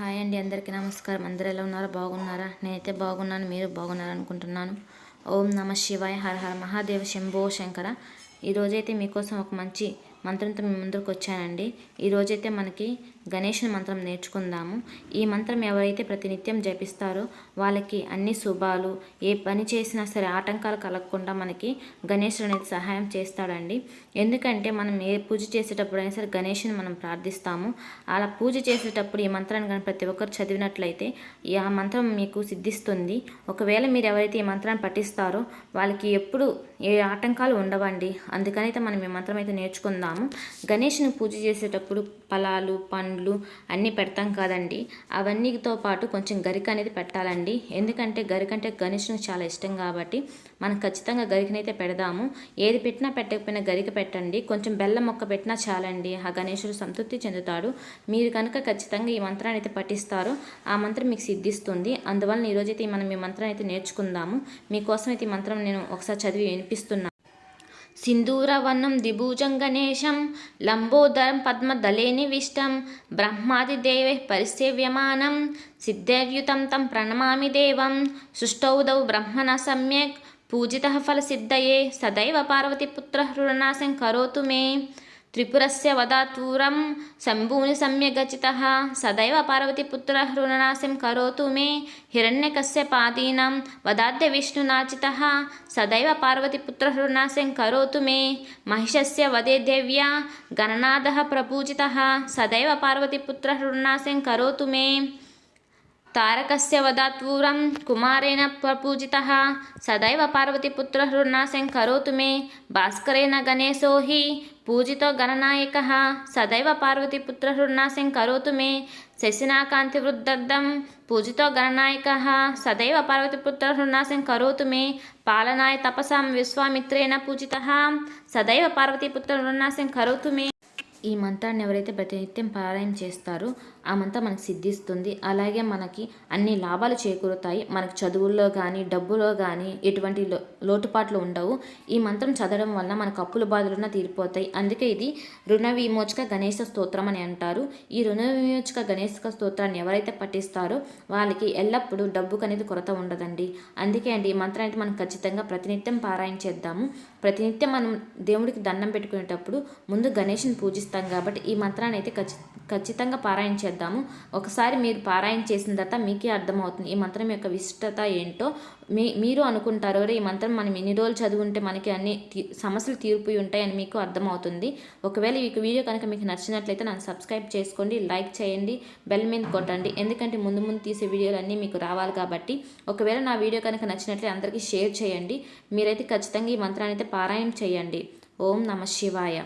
Hi అండి అందరికీ నమస్కారం. అందరూ ఎలా ఉన్నారో? బాగున్నారా? నేనైతే బాగున్నాను. మీరు బాగున్నారనుకుంటున్నాను. ఓం నమ శివాయ. హర హర మహాదేవ శంభో శంకర. ఈరోజైతే మీకోసం ఒక మంచి మంత్రంతో మీ ముందుకు వచ్చానండి. ఈరోజైతే మనకి గణేషుని మంత్రం నేర్చుకుందాము. ఈ మంత్రం ఎవరైతే ప్రతినిత్యం జపిస్తారో వాళ్ళకి అన్ని శుభాలు ఏ పని చేసినా సరే ఆటంకాలు కలగకుండా మనకి గణేషుడు అనేది సహాయం చేస్తాడండి. ఎందుకంటే మనం ఏ పూజ చేసేటప్పుడు అయినా సరే గణేషుని మనం ప్రార్థిస్తాము. అలా పూజ చేసేటప్పుడు ఈ మంత్రాన్ని కానీ ప్రతి ఒక్కరు చదివినట్లయితే ఈ ఆ మంత్రం మీకు సిద్ధిస్తుంది. ఒకవేళ మీరు ఎవరైతే ఈ మంత్రాన్ని పఠిస్తారో వాళ్ళకి ఎప్పుడు ఏ ఆటంకాలు ఉండవండి. అందుకనైతే మనం ఈ మంత్రం అయితే నేర్చుకుందాం పెడతాము గణేష్ని పూజ చేసేటప్పుడు ఫలాలు పండ్లు అన్నీ పెడతాం కదండి. అవన్నీతో పాటు కొంచెం గరిక అనేది పెట్టాలండి. ఎందుకంటే గరిక అంటే గణేష్ను చాలా ఇష్టం కాబట్టి మనం ఖచ్చితంగా గరికనైతే పెడదాము. ఏది పెట్టినా పెట్టకపోయినా గరిక పెట్టండి. కొంచెం బెల్లం మొక్క పెట్టినా చాలండి. ఆ గణేశుడు సంతృప్తి చెందుతాడు. మీరు కనుక ఖచ్చితంగా ఈ మంత్రాన్ని అయితే పఠిస్తారో ఆ మంత్రం మీకు సిద్ధిస్తుంది. అందువలన ఈరోజైతే మనం ఈ మంత్రం అయితే నేర్చుకుందాము. మీకోసం అయితే ఈ మంత్రం నేను ఒకసారి చదివి వినిపిస్తున్నాను. సింధూరవర్ణం ద్విభుజం గణేశం లంబోదరం పద్మదలేనివిష్టం బ్రహ్మాదిదేవే పరిసేవ్యమానం సిద్ధర్యుతం తం ప్రణమామి దేవం సుష్టౌదౌ బ్రహ్మణ సమ్యక్ పూజిత ఫలసిద్ధయే సదైవ పార్వతీపుత్ర హృణనాశం కరోతు మే. త్రిపురస్య వదాతూరం శంభూని సమ్యగచిత సదైవ పార్వతీపుత్ర హృణనాశం కరోతు మే హిరణ్యకశ్యపాదీనాం వదాద్య విష్ణునాచిత సదైవ పార్వతీపుత్ర హృణనాశం కరోతు మే మహిషస్య వదే దేవ్యా గణనాథः ప్రపూజిత సదైవ పార్వతీపుత్ర హృణనాశం కరోతు మే తారకస్య వదాత్వూరం కుమారేణ ప్రపూజిత సదైవ పార్వతీపుత్ర హృణాశం కరోతు మే భాస్కరేణ గణేశో హి పూజితో గణనాయక సదైవ పార్వతీపుత్ర హృణాశం కరోతు మే శశినాకాంతివృద్ధం పూజితో గణనాయక సదైవ పార్వతీపుత్ర హృణాశం కరోతు మే పాలనాయ తపసాం విశ్వామిత్రేణ పూజిత సదైవ పార్వతీపుత్ర హృణాశం కరోతు మే ఈ మంత్రాన్ని ఎవరైతే ప్రతినిత్యం పారాయణ చేస్తారో ఆ మంత్రం మనకు సిద్ధిస్తుంది. అలాగే మనకి అన్ని లాభాలు చేకూరుతాయి. మనకి చదువుల్లో కానీ డబ్బులో కానీ ఎటువంటి లో లోటుపాట్లు ఉండవు. ఈ మంత్రం చదవడం వల్ల మనకు అప్పుల బాధలున్న తీరిపోతాయి. అందుకే ఇది రుణ విమోచక గణేశ స్తోత్రం అని అంటారు. ఈ రుణ విమోచక గణేశ స్తోత్రాన్ని ఎవరైతే పఠిస్తారో వాళ్ళకి ఎల్లప్పుడూ డబ్బుకు అనేది కొరత ఉండదండి. అందుకే అండి ఈ మంత్రం అయితే మనం ఖచ్చితంగా ప్రతినిత్యం పారాయణ చేద్దాము. ప్రతినిత్యం మనం దేవుడికి దండం పెట్టుకునేటప్పుడు ముందు గణేష్ని పూజిస్తాం. కాబట్టి ఈ మంత్రాన్ని అయితే ఖచ్చి ఖచ్చితంగా పారాయణ చేద్దాము. ఒకసారి మీరు పారాయణ చేసిన తర్వాత మీకే అర్థమవుతుంది ఈ మంత్రం యొక్క విశిష్టత ఏంటో. మీ మీరు అనుకుంటారు ఈ మంత్రం మనం ఎన్ని రోజులు చదువుంటే మనకి అన్ని తీ- సమస్యలు తీర్పు ఉంటాయని మీకు అర్థమవుతుంది. ఒకవేళ ఈ వీడియో కనుక మీకు నచ్చినట్లయితే నన్ను సబ్స్క్రైబ్ చేసుకోండి లైక్ చేయండి బెల్ మీద కొట్టండి. ఎందుకంటే ముందు ముందు తీసే వీడియోలు అన్నీ మీకు రావాలి కాబట్టి ఒకవేళ నా వీడియో కనుక నచ్చినట్లయితే అందరికీ షేర్ చేయండి. మీరైతే ఖచ్చితంగా ఈ మంత్రాన్ని అయితే పారాయణ చేయండి. ఓం నమ శివాయ.